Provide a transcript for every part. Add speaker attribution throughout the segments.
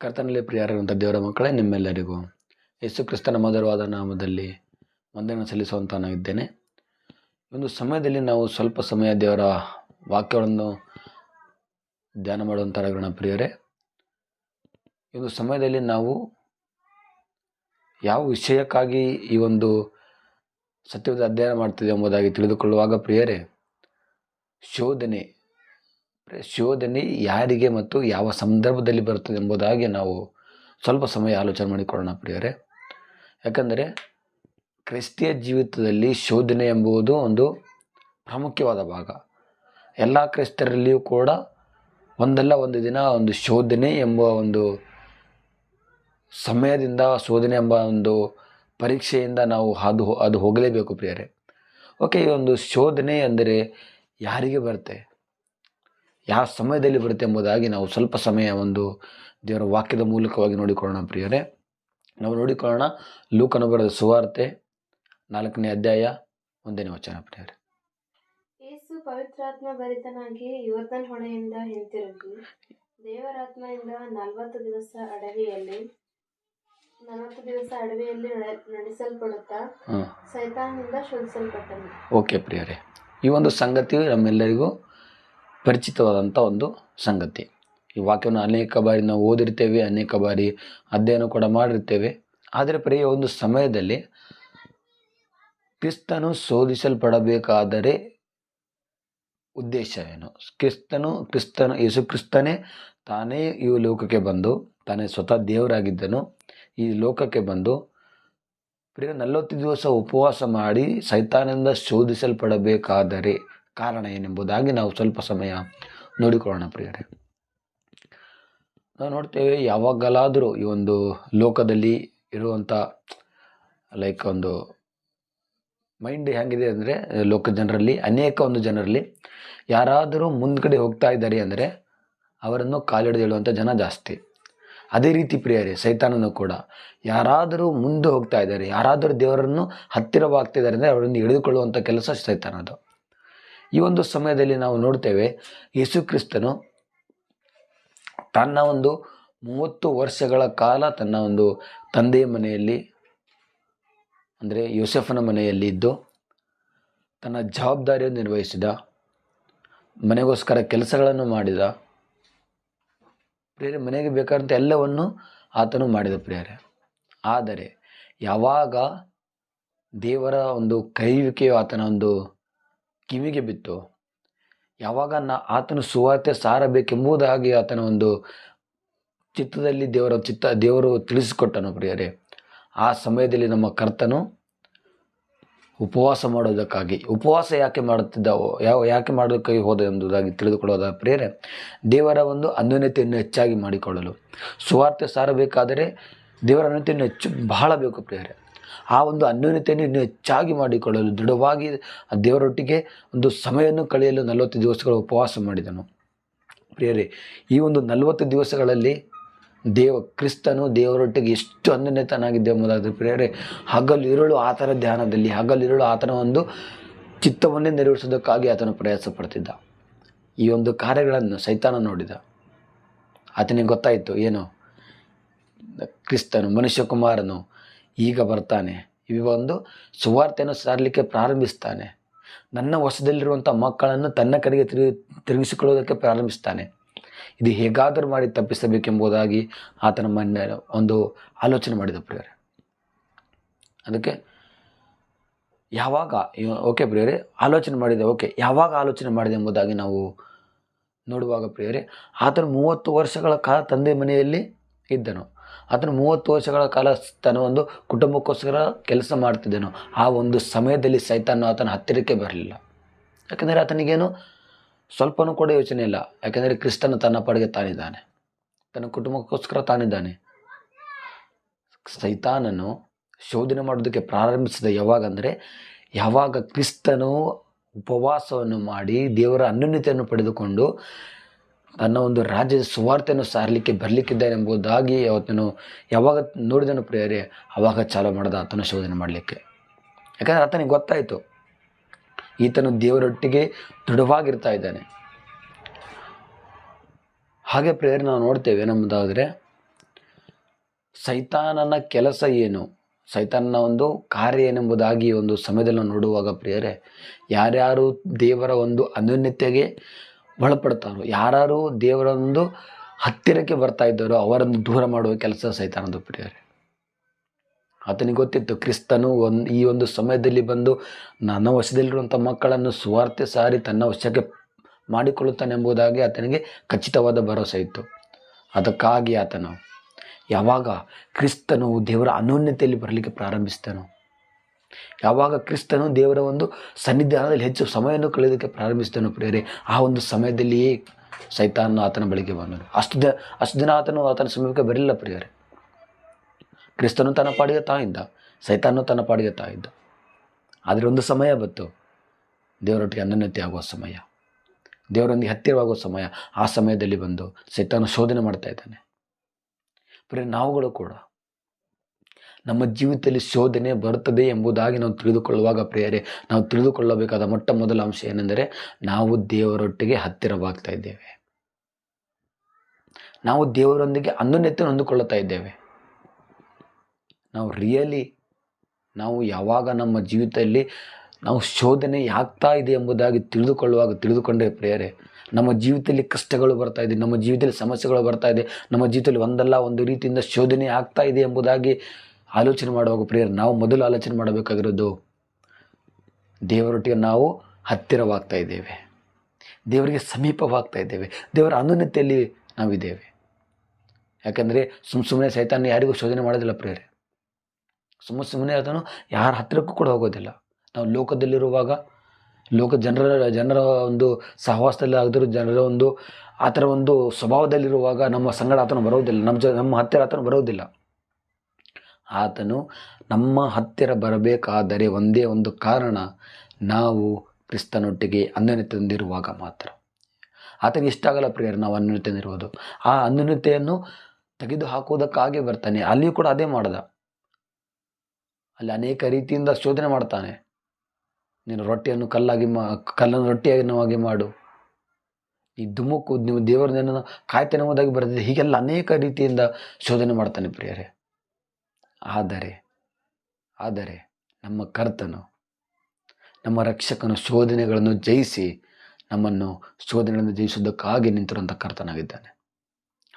Speaker 1: ಕರ್ತನಲ್ಲಿ ಪ್ರಿಯರಾದಂಥ ದೇವರ ಮಕ್ಕಳೇ, ನಿಮ್ಮೆಲ್ಲರಿಗೂ ಯೇಸು ಕ್ರಿಸ್ತನ ಮಧುರವಾದ ನಾಮದಲ್ಲಿ ವಂದನೆ ಸಲ್ಲಿಸುವಂಥ ನಾನಿದ್ದೇನೆ ಒಂದು ಸಮಯದಲ್ಲಿ ನಾವು ಸ್ವಲ್ಪ ಸಮಯ ದೇವರ ವಾಕ್ಯಗಳನ್ನು ಧ್ಯಾನ ಮಾಡುವಂಥರಾಗೋಣ ಪ್ರಿಯರೇ, ಒಂದು ಸಮಯದಲ್ಲಿ ನಾವು ಯಾವ ವಿಷಯಕ್ಕಾಗಿ ಈ ಒಂದು ಸತ್ಯದ ಅಧ್ಯಯನ ಮಾಡ್ತಿದೆ ಎಂಬುದಾಗಿ ತಿಳಿದುಕೊಳ್ಳುವಾಗ ಪ್ರಿಯರೇ, ಶೋಧನೆ ಶೋಧನೆ ಯಾರಿಗೆ ಮತ್ತು ಯಾವ ಸಂದರ್ಭದಲ್ಲಿ ಬರುತ್ತದೆ ಎಂಬುದಾಗಿ ನಾವು ಸ್ವಲ್ಪ ಸಮಯ ಆಲೋಚನೆ ಮಾಡಿಕೊಳ್ಳೋಣ ಪ್ರಿಯರೇ. ಯಾಕಂದರೆ ಕ್ರಿಸ್ತಿಯ ಜೀವಿತದಲ್ಲಿ ಶೋಧನೆ ಎಂಬುದು ಒಂದು ಪ್ರಾಮುಖ್ಯವಾದ ಭಾಗ. ಎಲ್ಲ ಕ್ರಿಸ್ತರಲ್ಲಿಯೂ ಕೂಡ ಒಂದಲ್ಲ ಒಂದು ದಿನ ಒಂದು ಶೋಧನೆ ಎಂಬ ಒಂದು ಸಮಯದಿಂದ ಶೋಧನೆ ಎಂಬ ಒಂದು ಪರೀಕ್ಷೆಯಿಂದ ನಾವು ಅದು ಅದು ಹೋಗಲೇಬೇಕು ಪ್ರಿಯರೇ. ಓಕೆ, ಈ ಒಂದು ಶೋಧನೆ ಅಂದರೆ ಯಾರಿಗೆ ಬರುತ್ತೆ? ಯಾವ ಸಮಯದಲ್ಲಿ ಬರುತ್ತೆ ಎಂಬುದಾಗಿ ನಾವು ಸ್ವಲ್ಪ ಸಮಯ ಒಂದು ದೇವರ ವಾಕ್ಯದ ಮೂಲಕವಾಗಿ ನೋಡಿಕೊಳ್ಳೋಣ ಪ್ರಿಯರೇ. ನಾವು ನೋಡಿಕೊಳ್ಳೋಣ ಲೂಕನು ಬರೆದ ಸುವಾರ್ತೆ ನಾಲ್ಕನೇ ಅಧ್ಯಾಯ ಒಂದನೇ ವಚನ ಪ್ರಿಯರೇ.
Speaker 2: ಯೇಸು ಪವಿತ್ರಾತ್ಮ ಭರಿತನಾಗಿ ಯೋರ್ದನ್ ಹೊಣೆಯಿಂದ ಹಿಂತಿರುಗಿ. ದೇವರಾತ್ಮದಿಂದ ನಲವತ್ತು ದಿವಸ ಅಡವಿಯಲ್ಲಿ ನಲವತ್ತು ದಿವಸ ಅಡವಿಯಲ್ಲಿ ನಡೆ- ನಡೆಸಲ್ಪಡುತ್ತಾ
Speaker 1: ಹಾಂ
Speaker 2: ಸೈತಾನನಿಂದ ಶೋಧಿಸಲ್ಪಟ್ಟನು.
Speaker 1: ಓಕೆ ಪ್ರಿಯರೇ. ಈ ಒಂದು ಸಂಗತಿಯು ನಮ್ಮೆಲ್ಲರಿಗೂ ಪರಿಚಿತವಾದಂಥ ಒಂದು ಸಂಗತಿ. ಈ ವಾಕ್ಯವನ್ನು ಅನೇಕ ಬಾರಿ ನಾವು ಓದಿರ್ತೇವೆ, ಅನೇಕ ಬಾರಿ ಅಧ್ಯಯನ ಕೂಡ ಮಾಡಿರ್ತೇವೆ. ಆದರೆ ಪ್ರಿಯ, ಒಂದು ಸಮಯದಲ್ಲಿ ಕ್ರಿಸ್ತನು ಶೋಧಿಸಲ್ಪಡಬೇಕಾದರೆ ಉದ್ದೇಶವೇನು? ಕ್ರಿಸ್ತನು ಕ್ರಿಸ್ತನು, ಯೇಸು ಕ್ರಿಸ್ತನೇ ತಾನೇ ಈ ಲೋಕಕ್ಕೆ ಬಂದು, ತಾನೇ ಸ್ವತಃ ದೇವರಾಗಿದ್ದನು, ಈ ಲೋಕಕ್ಕೆ ಬಂದು ಪ್ರಿಯ ನಲವತ್ತು ದಿವಸ ಉಪವಾಸ ಮಾಡಿ ಸೈತಾನಿಂದ ಶೋಧಿಸಲ್ಪಡಬೇಕಾದರೆ ಕಾರಣ ಏನೆಂಬುದಾಗಿ ನಾವು ಸ್ವಲ್ಪ ಸಮಯ ನೋಡಿಕೊಳ್ಳೋಣ ಪ್ರಿಯರೇ. ನಾವು ನೋಡ್ತೇವೆ, ಯಾವಾಗಲಾದರೂ ಈ ಒಂದು ಲೋಕದಲ್ಲಿ ಇರುವಂಥ ಲೈಕ್ ಒಂದು ಮೈಂಡ್ ಹೇಗಿದೆ ಅಂದರೆ, ಲೋಕ ಜನರಲ್ಲಿ, ಅನೇಕ ಒಂದು ಜನರಲ್ಲಿ ಯಾರಾದರೂ ಮುಂದ್ಗಡೆ ಹೋಗ್ತಾ ಇದ್ದಾರೆ ಅಂದರೆ ಅವರನ್ನು ಕಾಲಿಡಿದು ಹೇಳುವಂಥ ಜನ ಜಾಸ್ತಿ. ಅದೇ ರೀತಿ ಪ್ರಿಯರೇ, ಸೈತಾನನು ಕೂಡ ಯಾರಾದರೂ ಮುಂದೆ ಹೋಗ್ತಾ ಇದ್ದಾರೆ, ಯಾರಾದರೂ ದೇವರನ್ನು ಹತ್ತಿರವಾಗ್ತಿದ್ದಾರೆ ಅಂದರೆ ಅವರನ್ನು ಹಿಡಿದುಕೊಳ್ಳುವಂಥ ಕೆಲಸ ಸೈತಾನದು. ಈ ಒಂದು ಸಮಯದಲ್ಲಿ ನಾವು ನೋಡ್ತೇವೆ ಯೇಸು ಕ್ರಿಸ್ತನು ತನ್ನ ಒಂದು ಮೂವತ್ತು ವರ್ಷಗಳ ಕಾಲ ತನ್ನ ಒಂದು ತಂದೆಯ ಮನೆಯಲ್ಲಿ, ಅಂದರೆ ಯೋಸೆಫನ ಮನೆಯಲ್ಲಿ ಇದ್ದು ತನ್ನ ಜವಾಬ್ದಾರಿಯನ್ನು ನಿರ್ವಹಿಸಿದ, ಮನೆಗೋಸ್ಕರ ಕೆಲಸಗಳನ್ನು ಮಾಡಿದ, ಪ್ರಿಯರೇ, ಮನೆಗೆ ಬೇಕಾದಂಥ ಎಲ್ಲವನ್ನು ಆತನು ಮಾಡಿದ ಪ್ರಿಯರೇ. ಆದರೆ ಯಾವಾಗ ದೇವರ ಒಂದು ಕೈಯುವಿಕೆಯು ಆತನ ಒಂದು ಕಿವಿಗೆ ಬಿತ್ತು. ಯಾವಾಗ ನಾ ಆತನ ಸುವಾರ್ತೆ ಸಾರಬೇಕೆಂಬುದಾಗಿ ಆತನ ಒಂದು ಚಿತ್ತದಲ್ಲಿ ದೇವರ ಚಿತ್ತ, ದೇವರು ತಿಳಿಸಿಕೊಟ್ಟನು ಪ್ರಿಯರೇ. ಆ ಸಮಯದಲ್ಲಿ ನಮ್ಮ ಕರ್ತನು ಉಪವಾಸ ಮಾಡೋದಕ್ಕಾಗಿ ಉಪವಾಸ ಯಾಕೆ ಮಾಡುತ್ತಿದ್ದಾವೋ, ಯಾವ, ಯಾಕೆ ಮಾಡೋದಕ್ಕಾಗಿ ಹೋದ ಎಂಬುದಾಗಿ ತಿಳಿದುಕೊಳ್ಳೋದ ಪ್ರಿಯರೇ, ದೇವರ ಒಂದು ಅನ್ಯೋನ್ಯತೆಯನ್ನು ಹೆಚ್ಚಾಗಿ ಮಾಡಿಕೊಳ್ಳಲು. ಸುವಾರ್ತೆ ಸಾರಬೇಕಾದರೆ ದೇವರ ಅನ್ಯತೆಯನ್ನು ಹೆಚ್ಚು ಬಹಳ ಬೇಕು ಪ್ರಿಯರೇ. ಆ ಒಂದು ಅನ್ಯೋನ್ಯತೆಯನ್ನು ಇನ್ನೂ ಹೆಚ್ಚಾಗಿ ಮಾಡಿಕೊಳ್ಳಲು ದೃಢವಾಗಿ ದೇವರೊಟ್ಟಿಗೆ ಒಂದು ಸಮಯವನ್ನು ಕಳೆಯಲು ನಲವತ್ತು ದಿವಸಗಳ ಉಪವಾಸ ಮಾಡಿದನು. ಪ್ರಿಯರೇ, ಈ ಒಂದು ನಲವತ್ತು ದಿವಸಗಳಲ್ಲಿ ದೇವ, ಕ್ರಿಸ್ತನು ದೇವರೊಟ್ಟಿಗೆ ಎಷ್ಟು ಅನ್ಯೋನ್ಯತನಾಗಿದ್ದೆ ಎಂಬುದಾದರೆ ಪ್ರಿಯರೇ ಹಗಲಿರುಳು ಆತನ ಧ್ಯಾನದಲ್ಲಿ ಹಗಲಿರುಳು ಆತನ ಒಂದು ಚಿತ್ತವನ್ನೇ ನೆರವೇರಿಸೋದಕ್ಕಾಗಿ ಆತನು ಪ್ರಯಾಸ ಪಡ್ತಿದ್ದ. ಈ ಒಂದು ಕಾರ್ಯಗಳನ್ನು ಸೈತಾನ ನೋಡಿದ. ಆತನಿಗೆ ಗೊತ್ತಾಯಿತು, ಏನು? ಕ್ರಿಸ್ತನು ಮನುಷ್ಯ ಕುಮಾರನು ಈಗ ಬರ್ತಾನೆ. ಇವ ಒಂದು ಸುವಾರ್ತೆಯನ್ನು ಸಾರಲಿಕ್ಕೆ ಪ್ರಾರಂಭಿಸ್ತಾನೆ. ನನ್ನ ವಶದಲ್ಲಿರುವಂಥ ಮಕ್ಕಳನ್ನು ತನ್ನ ಕಡೆಗೆ ತಿರುಗಿ, ತಿರುಗಿಸಿಕೊಳ್ಳೋದಕ್ಕೆ ಪ್ರಾರಂಭಿಸ್ತಾನೆ. ಇದು ಹೇಗಾದರೂ ಮಾಡಿ ತಪ್ಪಿಸಬೇಕೆಂಬುದಾಗಿ ಆತನ ಮನೆ ಒಂದು ಆಲೋಚನೆ ಮಾಡಿದ ಪ್ರಿಯರೇ. ಅದಕ್ಕೆ ಯಾವಾಗ, ಓಕೆ ಪ್ರಿಯರೇ, ಆಲೋಚನೆ ಮಾಡಿದೆ, ಓಕೆ, ಯಾವಾಗ ಆಲೋಚನೆ ಮಾಡಿದೆ ಎಂಬುದಾಗಿ ನಾವು ನೋಡುವಾಗ ಪ್ರಿಯರೇ, ಆತನು ಮೂವತ್ತು ವರ್ಷಗಳ ಕಾಲ ತಂದೆ ಮನೆಯಲ್ಲಿ ಇದ್ದನು. ಆತನು ಮೂವತ್ತು ವರ್ಷಗಳ ಕಾಲ ತನ್ನ ಒಂದು ಕುಟುಂಬಕ್ಕೋಸ್ಕರ ಕೆಲಸ ಮಾಡ್ತಿದ್ದೇನು. ಆ ಒಂದು ಸಮಯದಲ್ಲಿ ಸೈತಾನು ಆತನ ಹತ್ತಿರಕ್ಕೆ ಬರಲಿಲ್ಲ. ಯಾಕೆಂದರೆ ಆತನಿಗೇನು ಸ್ವಲ್ಪನೂ ಕೂಡ ಯೋಚನೆ ಇಲ್ಲ. ಯಾಕೆಂದರೆ ಕ್ರಿಸ್ತನು ತನ್ನ ಪಾಡಿಗೆ ತಾನಿದ್ದಾನೆ. ತನ್ನ ಕುಟುಂಬಕ್ಕೋಸ್ಕರ ತಾನಿದ್ದಾನೆ. ಸೈತಾನನು ಶೋಧನೆ ಮಾಡೋದಕ್ಕೆ ಪ್ರಾರಂಭಿಸಿದ ಯಾವಾಗಂದರೆ, ಯಾವಾಗ ಕ್ರಿಸ್ತನು ಉಪವಾಸವನ್ನು ಮಾಡಿ ದೇವರ ಅನ್ಯೂನ್ಯತೆಯನ್ನು ಪಡೆದುಕೊಂಡು ತನ್ನ ಒಂದು ರಾಜ್ಯದ ಸುವಾರ್ತೆಯನ್ನು ಸಾರಲಿಕ್ಕೆ ಬರಲಿಕ್ಕಿದ್ದಾನೆ ಎಂಬುದಾಗಿ ಅವತ್ತನು ಯಾವಾಗ ನೋಡಿದನು ಪ್ರಿಯರೇ ಆವಾಗ ಚಾಲು ಮಾಡಿದ ಆತನ ಶೋಧನೆ ಮಾಡಲಿಕ್ಕೆ. ಯಾಕಂದರೆ ಆತನಿಗೆ ಗೊತ್ತಾಯಿತು, ಈತನು ದೇವರೊಟ್ಟಿಗೆ ದೃಢವಾಗಿರ್ತಾ ಇದ್ದಾನೆ. ಹಾಗೆ ಪ್ರೇಯರ್, ನಾವು ನೋಡ್ತೇವೆ ನಮ್ಮದಾದರೆ ಸೈತಾನನ ಕೆಲಸ ಏನು, ಸೈತಾನನ ಒಂದು ಕಾರ್ಯ ಏನೆಂಬುದಾಗಿ ಒಂದು ಸಮಯದಲ್ಲಿ ನೋಡುವಾಗ ಪ್ರಿಯರೇ, ಯಾರ್ಯಾರು ದೇವರ ಒಂದು ಅನ್ಯೋನ್ಯತೆಗೆ ಒಳಪಡ್ತಾರೋ ಯಾರು ದೇವರೊಂದು ಹತ್ತಿರಕ್ಕೆ ಬರ್ತಾ ಇದ್ದಾರೋ, ಅವರನ್ನು ದೂರ ಮಾಡುವ ಕೆಲಸ ಸೈತಾನಂದು ಪ್ರಿಯರೇ ಆತನಿಗೆ ಗೊತ್ತಿತ್ತು, ಕ್ರಿಸ್ತನು ಒಂದು ಈ ಒಂದು ಸಮಯದಲ್ಲಿ ಬಂದು ನನ್ನ ವಶದಲ್ಲಿರುವಂಥ ಮಕ್ಕಳನ್ನು ಸುವಾರ್ತೆ ಸಾರಿ ತನ್ನ ವಶಕ್ಕೆ ಮಾಡಿಕೊಳ್ಳುತ್ತಾನೆ ಎಂಬುದಾಗಿ ಆತನಿಗೆ ಖಚಿತವಾದ ಭರವಸೆ ಇತ್ತು. ಅದಕ್ಕಾಗಿ ಆತನು, ಯಾವಾಗ ಕ್ರಿಸ್ತನು ದೇವರ ಅನೋನ್ಯತೆಯಲ್ಲಿ ಬರಲಿಕ್ಕೆ ಪ್ರಾರಂಭಿಸ್ತಾನೋ ಯಾವಾಗ ಕ್ರಿಸ್ತನು ದೇವರ ಒಂದು ಸನ್ನಿಧಾನದಲ್ಲಿ ಹೆಚ್ಚು ಸಮಯವನ್ನು ಕಳೆಯೋದಕ್ಕೆ ಪ್ರಾರಂಭಿಸ್ತಾನೋ ಪ್ರಿಯರೇ, ಆ ಒಂದು ಸಮಯದಲ್ಲಿಯೇ ಸೈತಾನ ಆತನ ಬಳಿಗೆ ಬಂದನು. ಅಷ್ಟು ದಿನ ಅಷ್ಟು ದಿನ ಆತನು ಆತನ ಸಮೀಪಕ್ಕೆ ಬರಲಿಲ್ಲ ಪ್ರಿಯರೇ. ಕ್ರಿಸ್ತನು ತನ್ನ ಪಾಡಿಗೆ ತಾಯಿಂದ ಸೈತಾನು ತನ್ನ ಪಾಡಿಗೆ ತಾಯಿದ್ದ ಆದರೆ ಒಂದು ಸಮಯ ಬಂತು. ದೇವರೊಟ್ಟಿಗೆ ಅನನ್ಯತೆ ಆಗುವ ಸಮಯ. ದೇವರೊಂದಿಗೆ ಹತ್ತಿರವಾಗುವ ಸಮಯ ಆ ಸಮಯದಲ್ಲಿ ಬಂದು ಸೈತಾನು ಶೋಧನೆ ಮಾಡ್ತಾ ಇದ್ದಾನೆ. ಪ್ರಿಯ ನಾವುಗಳು ಕೂಡ ನಮ್ಮ ಜೀವಿತದಲ್ಲಿ ಶೋಧನೆ ಬರುತ್ತದೆ ಎಂಬುದಾಗಿ ನಾವು ತಿಳಿದುಕೊಳ್ಳುವಾಗ ಪ್ರಿಯರೇ, ನಾವು ತಿಳಿದುಕೊಳ್ಳಬೇಕಾದ ಮೊಟ್ಟ ಮೊದಲ ಅಂಶ ಏನೆಂದರೆ ನಾವು ದೇವರೊಟ್ಟಿಗೆ ಹತ್ತಿರವಾಗ್ತಾ ಇದ್ದೇವೆ. ನಾವು ದೇವರೊಂದಿಗೆ ಅನ್ಯೋನ್ಯತೆ ಹೊಂದಿಕೊಳ್ಳುತ್ತಾ ಇದ್ದೇವೆ. ನಾವು ರಿಯಲಿ, ನಾವು ಯಾವಾಗ ನಮ್ಮ ಜೀವಿತದಲ್ಲಿ ನಾವು ಶೋಧನೆ ಆಗ್ತಾ ಇದೆ ಎಂಬುದಾಗಿ ತಿಳಿದುಕೊಳ್ಳುವಾಗ ತಿಳಿದುಕೊಂಡೇ ಪ್ರಿಯರೇ, ನಮ್ಮ ಜೀವಿತದಲ್ಲಿ ಕಷ್ಟಗಳು ಬರ್ತಾ ಇದೆ, ನಮ್ಮ ಜೀವಿತದಲ್ಲಿ ಸಮಸ್ಯೆಗಳು ಬರ್ತಾ ಇದೆ, ನಮ್ಮ ಜೀವಿತದಲ್ಲಿ ಒಂದಲ್ಲ ಒಂದು ರೀತಿಯಿಂದ ಶೋಧನೆ ಆಗ್ತಾ ಇದೆ ಎಂಬುದಾಗಿ ಆಲೋಚನೆ ಮಾಡುವಾಗ ಪ್ರಿಯರೇ, ನಾವು ಮೊದಲು ಆಲೋಚನೆ ಮಾಡಬೇಕಾಗಿರೋದು ದೇವರೊಟ್ಟಿಗೆ ನಾವು ಹತ್ತಿರವಾಗ್ತಾ ಇದ್ದೇವೆ. ದೇವರಿಗೆ ಸಮೀಪವಾಗ್ತಾ ಇದ್ದೇವೆ. ದೇವರ ಅನುನ್ಯತೆಯಲ್ಲಿ ನಾವಿದ್ದೇವೆ. ಯಾಕಂದರೆ ಸುಮ್ಮ ಸುಮ್ಮನೆ ಸೈತಾನ ಯಾರಿಗೂ ಶೋಧನೆ ಮಾಡೋದಿಲ್ಲ ಪ್ರಿಯರೇ. ಸುಮ್ಮ ಸುಮ್ಮನೆ ಅದನ್ನು ಯಾರ ಹತ್ತಿರಕ್ಕೂ ಕೂಡ ಹೋಗೋದಿಲ್ಲ. ನಾವು ಲೋಕದಲ್ಲಿರುವಾಗ, ಲೋಕ ಜನರ ಜನರ ಒಂದು ಸಹವಾಸದಲ್ಲಿ ಆಗದಿರೋ ಜನರ ಒಂದು, ಆ ಥರ ಒಂದು ಸ್ವಭಾವದಲ್ಲಿರುವಾಗ ನಮ್ಮ ಸಂಗಡ ಆತನು ಬರೋದಿಲ್ಲ. ನಮ್ಮ ಜ, ನಮ್ಮ ಹತ್ತಿರ ಆತನು ಬರೋದಿಲ್ಲ. ಆತನು ನಮ್ಮ ಹತ್ತಿರ ಬರಬೇಕಾದರೆ ಒಂದೇ ಒಂದು ಕಾರಣ, ನಾವು ಕ್ರಿಸ್ತನೊಟ್ಟಿಗೆ ಅನ್ಯೋನ್ಯತೆ ತಂದಿರುವಾಗ ಮಾತ್ರ. ಆತನಿಗೆ ಇಷ್ಟ ಆಗಲ್ಲ ಪ್ರಿಯರು, ನಾವು ಅನ್ಯೋನ್ಯತೆ ತಂದಿರುವುದು. ಆ ಅನ್ಯೋನ್ಯತೆಯನ್ನು ತೆಗೆದು ಹಾಕುವುದಕ್ಕಾಗಿ ಬರ್ತಾನೆ. ಅಲ್ಲಿಯೂ ಕೂಡ ಅದೇ ಮಾಡ್ದ. ಅಲ್ಲಿ ಅನೇಕ ರೀತಿಯಿಂದ ಶೋಧನೆ ಮಾಡ್ತಾನೆ. ನೀನು ರೊಟ್ಟಿಯನ್ನು ಕಲ್ಲಾಗಿ ಮಾ, ಕಲ್ಲನ್ನು ರೊಟ್ಟಿಯಾಗಿ ಮಾಡು. ಈ ದುಮುಕು ನೀವು ದೇವರನ್ನ ಕಾಯ್ತೆನೆಂಬುದಾಗಿ ಬರ್ತದೆ ಹೀಗೆಲ್ಲ ಅನೇಕ ರೀತಿಯಿಂದ ಶೋಧನೆ ಮಾಡ್ತಾನೆ ಪ್ರಿಯರೇ. ಆದರೆ ಆದರೆ ನಮ್ಮ ಕರ್ತನು, ನಮ್ಮ ರಕ್ಷಕನು ಶೋಧನೆಗಳನ್ನು ಜಯಿಸಿ ನಮ್ಮನ್ನು ಶೋಧನೆಗಳನ್ನು ಜಯಿಸುವುದಕ್ಕಾಗಿ ನಿಂತಿರುವಂಥ ಕರ್ತನಾಗಿದ್ದಾನೆ.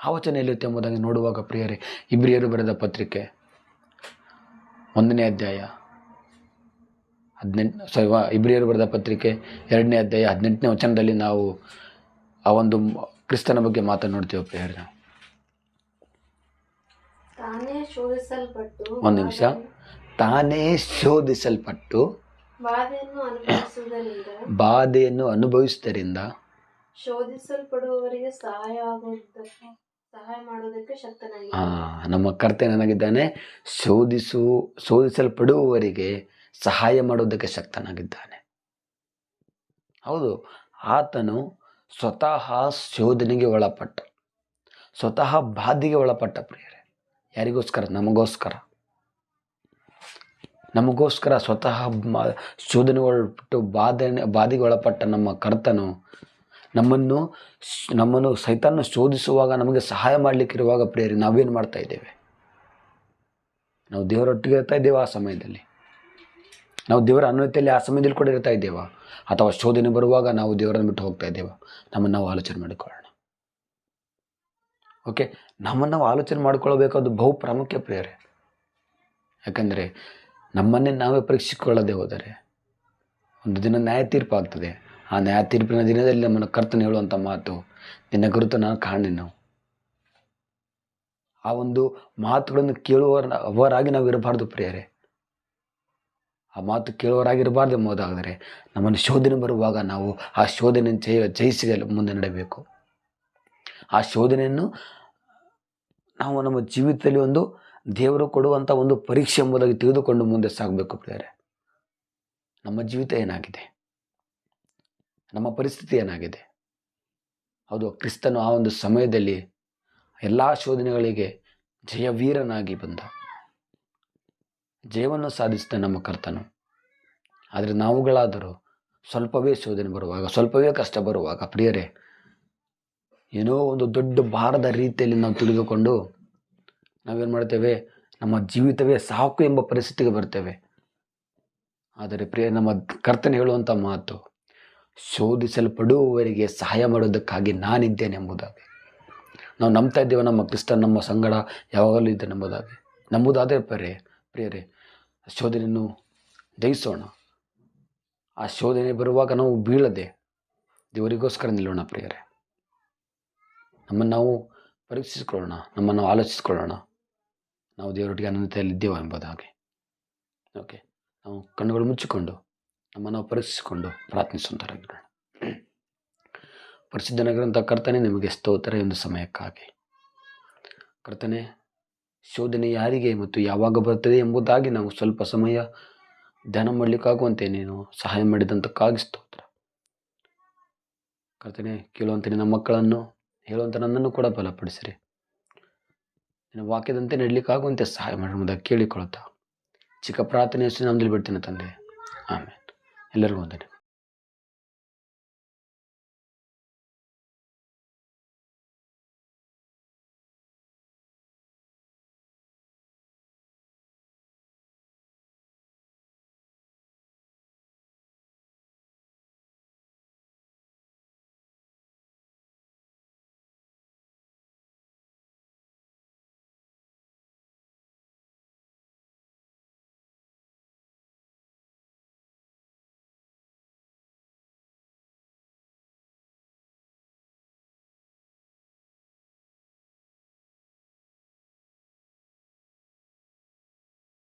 Speaker 1: ಆ ವಚನ ಎಲ್ಲಿರುತ್ತೆ ಎಂಬುದಾಗಿ ನೋಡುವಾಗ ಪ್ರಿಯರೇ, ಇಬ್ರಿಯರು ಬರೆದ ಪತ್ರಿಕೆ ಒಂದನೇ ಅಧ್ಯಾಯ ಹದಿನೆಂಟು ಸಾರಿ ಇಬ್ರಿಯರು ಬರೆದ ಪತ್ರಿಕೆ ಎರಡನೇ ಅಧ್ಯಾಯ ಹದಿನೆಂಟನೇ ವಚನದಲ್ಲಿ ನಾವು ಆ ಒಂದು ಕ್ರಿಸ್ತನ ಬಗ್ಗೆ ಮಾತನಾಡ್ತೀವಿ ಪ್ರಿಯರೇ? ನಾವು
Speaker 2: ತಾನೇ ಶೋಧಿಸಲ್ಪಟ್ಟು
Speaker 1: ಒಂದು ನಿಮಿಷ. ತಾನೇ ಶೋಧಿಸಲ್ಪಟ್ಟು
Speaker 2: ಬಾಧೆಯನ್ನು ಅನುಭವಿಸುವುದರಿಂದ
Speaker 1: ಬಾಧೆಯನ್ನು ಅನುಭವಿಸುವುದರಿಂದ
Speaker 2: ಶೋಧಿಸಲ್ಪಡುವವರಿಗೆ ಸಹಾಯ ಆಗುವುದಕ್ಕೆ ಸಹಾಯ ಮಾಡುವುದಕ್ಕೆ ಶಕ್ತನಾಗಿ
Speaker 1: ಆ, ನಮ್ಮ ಕರ್ತೆ ನನಗಿದ್ದಾನೆ ಶೋಧಿಸು ಶೋಧಿಸಲ್ಪಡುವವರಿಗೆ ಸಹಾಯ ಮಾಡುವುದಕ್ಕೆ ಶಕ್ತನಾಗಿದ್ದಾನೆ. ಹೌದು ಆತನು ಸ್ವತಃ ಶೋಧನೆಗೆ ಒಳಪಟ್ಟ. ಸ್ವತಃ ಬಾಧೆಗೆ ಒಳಪಟ್ಟ ಪ್ರಿಯರೇ. ಯಾರಿಗೋಸ್ಕರ? ನಮಗೋಸ್ಕರ. ನಮಗೋಸ್ಕರ ಸ್ವತಃ ಶೋಧನೆಗೊಳಪಟ್ಟು ಶೋಧನೆ ಒಳಪಟ್ಟು ಬಾಧೆ ಬಾಧೆಗೆ ಒಳಪಟ್ಟ ನಮ್ಮ ಕರ್ತನು ನಮ್ಮನ್ನು ನಮ್ಮನ್ನು ಸೈತಾನ ಶೋಧಿಸುವಾಗ ನಮಗೆ ಸಹಾಯ ಮಾಡಲಿಕ್ಕಿರುವಾಗ ಪ್ರೇರಿ ನಾವೇನು ಮಾಡ್ತಾ ಇದ್ದೇವೆ? ನಾವು ದೇವರೊಟ್ಟಿಗೆ ಇರ್ತಾ ಇದ್ದೇವೆ ಆ ಸಮಯದಲ್ಲಿ? ನಾವು ದೇವರ ಅನ್ವಯತೆಯಲ್ಲಿ ಆ ಸಮಯದಲ್ಲಿ ಕೂಡ ಇರ್ತಾ ಇದ್ದೇವಾ? ಅಥವಾ ಶೋಧನೆ ಬರುವಾಗ ನಾವು ದೇವರನ್ನು ಬಿಟ್ಟು ಹೋಗ್ತಾ ಇದ್ದೇವೆ? ನಮ್ಮನ್ನು ನಾವು ಆಲೋಚನೆ ಮಾಡಿಕೊಳ್ಳೋಣ. ಓಕೆ ನಮ್ಮನ್ನು ನಾವು ಆಲೋಚನೆ ಮಾಡ್ಕೊಳ್ಬೇಕಾದ ಬಹು ಪ್ರಾಮುಖ್ಯ ಪ್ರಿಯರೇ ಯಾಕಂದರೆ ನಮ್ಮನ್ನೇ ನಾವೇ ಪರೀಕ್ಷಿಸಿಕೊಳ್ಳದೆ ಹೋದರೆ ಒಂದು ದಿನ ನ್ಯಾಯ ತೀರ್ಪು ಆಗ್ತದೆ. ಆ ನ್ಯಾಯ ತೀರ್ಪಿನ ದಿನದಲ್ಲಿ ನಮ್ಮನ್ನು ಕರ್ತನ ಹೇಳುವಂಥ ಮಾತು, ನಿನ್ನ ಗುರುತು ನಾನು ಕಾಣೆನು. ಆ ಒಂದು ಮಾತುಗಳನ್ನು ಕೇಳುವವರ, ಅವರಾಗಿ ನಾವು ಇರಬಾರ್ದು ಪ್ರಿಯರೇ ಆ ಮಾತು ಕೇಳುವವರಾಗಿರಬಾರ್ದು ಎಂಬುದಾದರೆ ನಮ್ಮನ್ನು ಶೋಧನೆ ಬರುವಾಗ ನಾವು ಆ ಶೋಧನೆ ಜಯ ಜಯಿಸಿ ಮುಂದೆ ನಡೆಯಬೇಕು. ಆ ಶೋಧನೆಯನ್ನು ನಾವು ನಮ್ಮ ಜೀವಿತದಲ್ಲಿ ಒಂದು ದೇವರು ಕೊಡುವಂಥ ಒಂದು ಪರೀಕ್ಷೆ ಎಂಬುದಾಗಿ ತಿಳಿದುಕೊಂಡು ಮುಂದೆ ಸಾಗಬೇಕು ಪ್ರಿಯರೇ. ನಮ್ಮ ಜೀವಿತ ಏನಾಗಿದೆ? ನಮ್ಮ ಪರಿಸ್ಥಿತಿ ಏನಾಗಿದೆ? ಹೌದು, ಕ್ರಿಸ್ತನು ಆ ಒಂದು ಸಮಯದಲ್ಲಿ ಎಲ್ಲ ಶೋಧನೆಗಳಿಗೆ ಜಯವೀರನಾಗಿ ಬಂದ. ಜಯವನ್ನು ಸಾಧಿಸಿದ ನಮ್ಮ ಕರ್ತನು. ಆದರೆ ನಾವುಗಳಾದರೂ ಸ್ವಲ್ಪವೇ ಶೋಧನೆ ಬರುವಾಗ, ಸ್ವಲ್ಪವೇ ಕಷ್ಟ ಬರುವಾಗ, ಪ್ರಿಯರೇ ಏನೋ ಒಂದು ದೊಡ್ಡ ಭಾರದ ರೀತಿಯಲ್ಲಿ ನಾವು ತಿಳಿದುಕೊಂಡು ನಾವೇನು ಮಾಡ್ತೇವೆ? ನಮ್ಮ ಜೀವಿತವೇ ಸಾಕು ಎಂಬ ಪರಿಸ್ಥಿತಿಗೆ ಬರ್ತೇವೆ. ಆದರೆ ಪ್ರಿಯ, ನಮ್ಮ ಕರ್ತನೆ ಹೇಳುವಂಥ ಮಾತು, ಶೋಧಿಸಲ್ಪಡುವವರಿಗೆ ಸಹಾಯ ಮಾಡೋದಕ್ಕಾಗಿ ನಾನಿದ್ದೇನೆ ಎಂಬುದಾಗಿ. ನಾವು ನಂಬ್ತಾ ಇದ್ದೇವೆ ನಮ್ಮ ಕ್ರಿಸ್ತ ನಮ್ಮ ಸಂಗಡ ಯಾವಾಗಲೂ ಇದ್ದೇನೆ ಎಂಬುದಾಗಿ. ನಂಬುದಾದರೆ ಪರೇ ಪ್ರಿಯರೇ ಶೋಧನೆಯನ್ನು ಜಯಿಸೋಣ. ಆ ಶೋಧನೆ ಬರುವಾಗ ನಾವು ಬೀಳದೆ ದೇವರಿಗೋಸ್ಕರ ನಿಲ್ಲೋಣ ಪ್ರಿಯರೇ. ನಮ್ಮನ್ನು ನಾವು ಪರೀಕ್ಷಿಸಿಕೊಳ್ಳೋಣ, ನಮ್ಮನ್ನು ನಾವು ಆಲೋಚಿಸಿಕೊಳ್ಳೋಣ. ನಾವು ದೇವರೊಟ್ಟಿಗೆ ಅನಂತತೆಯಲ್ಲಿದ್ದೇವೆ ಎಂಬುದಾಗಿ ಓಕೆ ನಾವು ಕಣ್ಣುಗಳು ಮುಚ್ಚಿಕೊಂಡು, ನಮ್ಮನ್ನು ನಾವು ಪರೀಕ್ಷಿಸಿಕೊಂಡು ಪ್ರಾರ್ಥಿಸುವಂತರಾಗಿರೋಣ. ಪರಿಶುದ್ಧನಾಗಿರುವಂಥ ಕರ್ತನೆ, ನಿಮಗೆ ಸ್ತೋತ್ರ ಒಂದು ಸಮಯಕ್ಕಾಗಿ. ಕರ್ತನೆ, ಶೋಧನೆ ಯಾರಿಗೆ ಮತ್ತು ಯಾವಾಗ ಬರ್ತದೆ ಎಂಬುದಾಗಿ ನಾವು ಸ್ವಲ್ಪ ಸಮಯ ಧ್ಯಾನ ಮಾಡಲಿಕ್ಕಾಗುವಂತೆ ನೀನು ಸಹಾಯ ಮಾಡಿದಂಥಕ್ಕಾಗಿ ಸ್ತೋತ್ರ. ಕರ್ತನೆ, ಕೇಳುವಂತೆ ನಿನ್ನ ಮಕ್ಕಳನ್ನು ಹೇಳುವಂಥ ನನ್ನನ್ನು ಕೂಡ ಬಲಪಡಿಸಿರಿ. ನಿನ್ನ ವಾಕ್ಯದಂತೆ ನಡಲಿಕ್ಕಾಗುವಂತೆ ಸಹಾಯ ಮಾಡಿ ಎಂಬುದಾಗಿ ಕೇಳಿಕೊಳ್ಳುತ್ತಾ. ಚಿಕ್ಕ ಪ್ರಾರ್ಥನೆ ಹೆಸರು ನಮ್ಮದಲ್ಲಿ ಬಿಡ್ತೀನಿ ತಂದೆ. ಆಮೇಲೆ ಎಲ್ಲರಿಗೂ ವಂದನೆ.